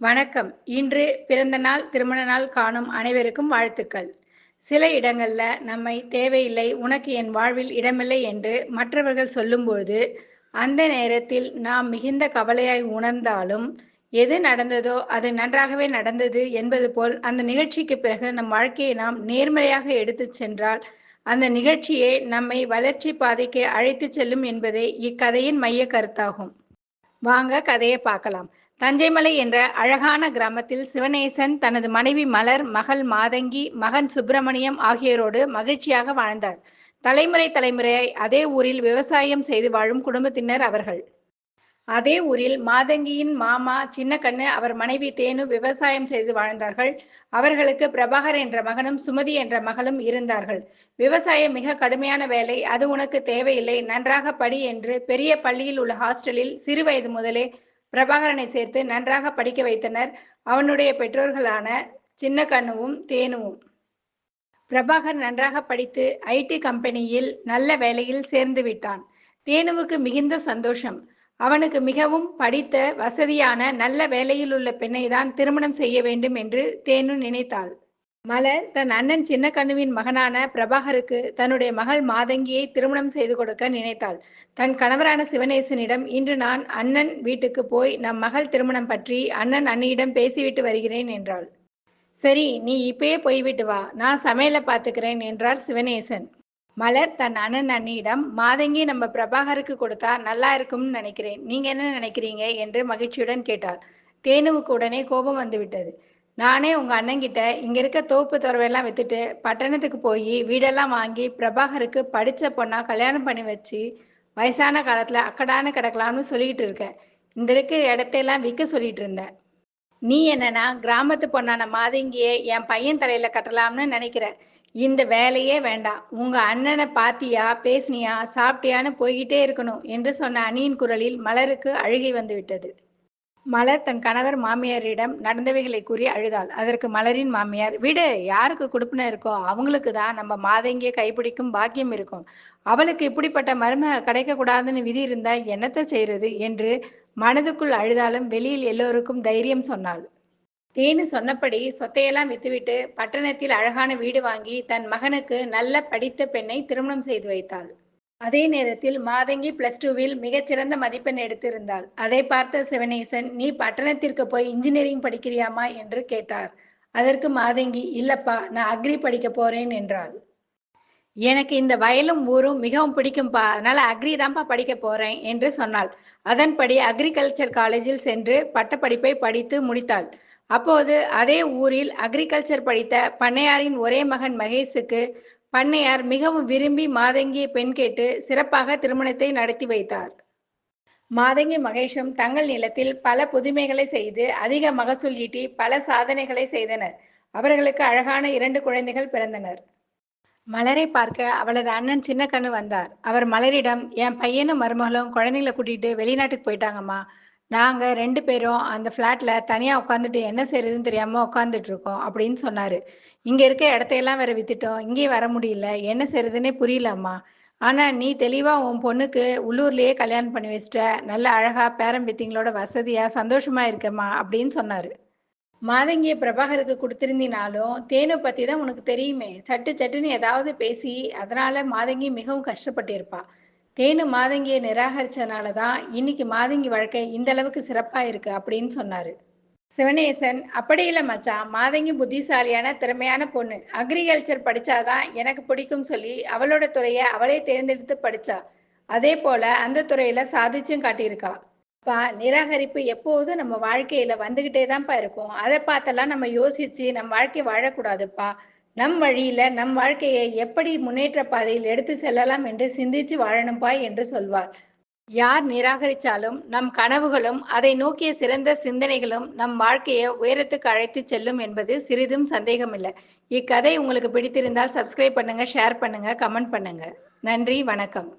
வணக்கம். இன்று பிறந்த நாள் திருமண நாள் காணும் அனைவருக்கும் வாழ்த்துக்கள். சில இடங்களில் நம்மை தேவையில்லை உனக்கு என் வாழ்வில் இடமில்லை என்று மற்றவர்கள் சொல்லும்பொழுது அந்த நேரத்தில் நாம் மிகுந்த கவலையாய் உணர்ந்தாலும் எது நடந்ததோ அது நன்றாகவே நடந்தது என்பது போல் அந்த நிகழ்ச்சிக்கு பிறகு நம் வாழ்க்கையை நாம் நேர்மறையாக எடுத்துச் சென்றால் அந்த நிகழ்ச்சியே நம்மை வளர்ச்சி பாதைக்கு அழைத்துச் செல்லும் என்பதே இக்கதையின் மைய கருத்தாகும். வாங்க கதையை பார்க்கலாம். தஞ்சைமலை என்ற அழகான கிராமத்தில் சிவநேசன் தனது மனைவி மலர் மகள் மாதங்கி மகன் சுப்பிரமணியம் ஆகியோரோடு மகிழ்ச்சியாக வாழ்ந்தார். தலைமுறை தலைமுறையாய் அதே ஊரில் விவசாயம் செய்து வாழும் குடும்பத்தினர் அவர்கள். அதே ஊரில் மாதங்கியின் மாமா சின்னக்கண்ணு அவர் மனைவி தேனு விவசாயம் செய்து வாழ்ந்தார்கள். அவர்களுக்கு பிரபாகர் என்ற மகனும் சுமதி என்ற மகளும் இருந்தார்கள். விவசாயம் மிக கடுமையான வேலை அது உனக்கு தேவையில்லை நன்றாக படி என்று பெரிய பள்ளியில் உள்ள ஹாஸ்டலில் சிறு வயது முதலே பிரபாகரனை சேர்த்து நன்றாக படிக்க வைத்தனர். அவனுடைய பெற்றோர்களான சின்ன கண்ணுவும் தேனுவும். பிரபாகர் நன்றாக படித்து ஐடி கம்பெனியில் நல்ல வேலையில் சேர்ந்து விட்டான். தேனுவுக்கு மிகுந்த சந்தோஷம். அவனுக்கு மிகவும் படித்த வசதியான நல்ல வேலையில் உள்ள பெண்ணை தான் திருமணம் செய்ய வேண்டும் என்று தேனு நினைத்தாள். மலர் தன் அண்ணன் சின்ன கண்ணுவின் மகனான பிரபாகருக்கு தன்னுடைய மகள் மாதங்கியை திருமணம் செய்து கொடுக்க நினைத்தாள். தன் கணவரான சிவனேசனிடம் இன்று நான் அண்ணன் வீட்டுக்கு போய் நம் மகள் திருமணம் பற்றி அண்ணன் அண்ணியிடம் பேசிவிட்டு வருகிறேன் என்றாள். சரி நீ இப்பயே போய்விட்டு வா. நான் சமையலை பார்த்துக்கிறேன் என்றார் சிவனேசன். மலர் தன் அண்ணன் அண்ணியிடம் மாதங்கி நம்ம பிரபாகருக்கு கொடுத்தா நல்லா இருக்கும்னு நினைக்கிறேன். நீங்க என்ன நினைக்கிறீங்க? என்று மகிழ்ச்சியுடன் கேட்டார். தேனுவுக்கு உடனே கோபம் வந்துவிட்டது. நானே உங்க அண்ணங்கிட்ட இங்க இருக்க தோப்பு துறவையெல்லாம் வித்துட்டு பட்டணத்துக்கு போய் வீடெல்லாம் வாங்கி பிரபாகருக்கு படிச்ச பொண்ணா கல்யாணம் பண்ணி வச்சு வயசான காலத்துல அக்கடான கிடக்கலாம்னு சொல்லிட்டு இருக்கேன். இந்த இருக்க இடத்தையெல்லாம் விற்க சொல்லிட்டு இருந்தேன். நீ என்னன்னா கிராமத்து பொண்ணான மாதங்கியே என் பையன் தலையில கட்டலாம்னு நினைக்கிற இந்த வேலையே வேண்டாம். உங்க அண்ணனை பாத்தியா பேசினியா சாப்பிட்டியான்னு போய்கிட்டே இருக்கணும் என்று சொன்ன அணியின் குரலில் மலருக்கு அழுகை வந்து விட்டது மலர் தன் கணவர் மாமியாரிடம் நடந்தவைகளை கூறி அழுதாள். அதற்கு மலரின் மாமியார் விடு யாருக்கு கொடுப்புன இருக்கோ அவங்களுக்கு தான் நம்ம மாதங்கிய கைப்பிடிக்கும் பாக்கியம் இருக்கும். அவளுக்கு இப்படிப்பட்ட மருமக கிடைக்க கூடாதுன்னு விதி இருந்தா என்னத்தை செய்யறது என்று மனதுக்குள் அழுதாலும் வெளியில் எல்லோருக்கும் தைரியம் சொன்னாள். தேனு சொன்னபடி சொத்தையெல்லாம் வித்துவிட்டு பட்டணத்தில் அழகான வீடு வாங்கி தன் மகனுக்கு நல்ல படித்த பெண்ணை திருமணம் செய்து வைத்தாள். அதே நேரத்தில் மாதங்கி பிளஸ் டூவில் மிகச்சிறந்த மதிப்பெண் எடுத்திருந்தாள். அதை பார்த்த சிவனேசன் நீ பட்டணத்திற்கு போய் இன்ஜினியரிங் படிக்கிறியாமா? என்று கேட்டார். அதற்கு மாதங்கி இல்லப்பா நான் அக்ரி படிக்க போறேன் என்றாள். எனக்கு இந்த வயலும் ஊரும் மிகவும் பிடிக்கும்பா. அதனால அக்ரி தான்ப்பா படிக்க போறேன் என்று சொன்னாள். அதன்படி அக்ரிகல்ச்சர் காலேஜில் சென்று பட்டப்படிப்பை படித்து முடித்தாள். அப்போது அதே ஊரில் அக்ரிகல்ச்சர் படித்த பண்ணையாரின் ஒரே மகன் மகேஷுக்கு பண்ணையார் மிகவும் விரும்பி மாதங்கிய பெண் கேட்டு சிறப்பாக திருமணத்தை நடத்தி வைத்தார். மாதங்கி மகேஷும் தங்கள் நிலத்தில் பல புதுமைகளை செய்து அதிக மகசூல் ஈட்டி பல சாதனைகளை செய்தனர். அவர்களுக்கு அழகான இரண்டு குழந்தைகள் பிறந்தனர். மலரை பார்க்க அவளது அண்ணன் சின்ன கண்ணு வந்தார். அவர் மலரிடம் என் பையனும் மருமகளும் குழந்தைங்களை கூட்டிட்டு வெளிநாட்டுக்கு போயிட்டாங்கம்மா. நாங்க ரெண்டு பேரும் அந்த ஃபிளாட்ல தனியா உட்காந்துட்டு என்ன செய்யறதுன்னு தெரியாம உட்காந்துட்டு இருக்கோம் அப்படின்னு சொன்னாரு. இங்க இருக்க இடத்தையெல்லாம் வேற வித்துட்டோம். இங்கேயும் வர முடியல. என்ன செய்யறதுன்னே புரியலம்மா. ஆனா நீ தெளிவா உன் பொண்ணுக்கு உள்ளூர்லயே கல்யாணம் பண்ணி வச்சிட்ட. நல்ல அழகா பேரம்பித்திங்களோட வசதியா சந்தோஷமா இருக்கம்மா அப்படின்னு சொன்னாரு. மாதங்கிய பிரபாகருக்கு கொடுத்திருந்தினாலும் தேனை பத்தி தான் உனக்கு தெரியுமே. சட்டு சட்டுன்னு ஏதாவது பேசி அதனால மாதங்கி மிகவும் கஷ்டப்பட்டிருப்பா. தேனு மாதங்கியை நிராகரிச்சதுனால தான் இன்னைக்கு மாதங்கி வாழ்க்கை இந்த அளவுக்கு சிறப்பா இருக்கு அப்படின்னு சொன்னாரு. சிவனேசன் அப்படி இல்லை மச்சான் மாதங்கி புத்திசாலியான திறமையான பொண்ணு. அக்ரிகல்ச்சர் படிச்சாதான் எனக்கு பிடிக்கும் சொல்லி அவளோட துறையை அவளே தேர்ந்தெடுத்து படிச்சா. அதே போல அந்த துறையில சாதிச்சும் காட்டியிருக்கா. அப்பா நிராகரிப்பு எப்போதும் நம்ம வாழ்க்கையில வந்துகிட்டே தான்ப்பா இருக்கும். அதை பார்த்தெல்லாம் நம்ம யோசிச்சு நம்ம வாழ்க்கை வாழக்கூடாதுப்பா. நம் வழியில நம் வாழ்க்கையை எப்படி முன்னேற்ற பாதையில் எடுத்து செல்லலாம் என்று சிந்திச்சு வாழணும்பா என்று சொல்வார். யார் நிராகரித்தாலும் நம் கனவுகளும் அதை நோக்கிய சிறந்த சிந்தனைகளும் நம் வாழ்க்கையை உயரத்துக்கு அழைத்து செல்லும் என்பது சிறிதும் சந்தேகமில்லை. இக்கதை உங்களுக்கு பிடித்திருந்தால் சப்ஸ்கிரைப் பண்ணுங்க ஷேர் பண்ணுங்க கமெண்ட் பண்ணுங்க. நன்றி வணக்கம்.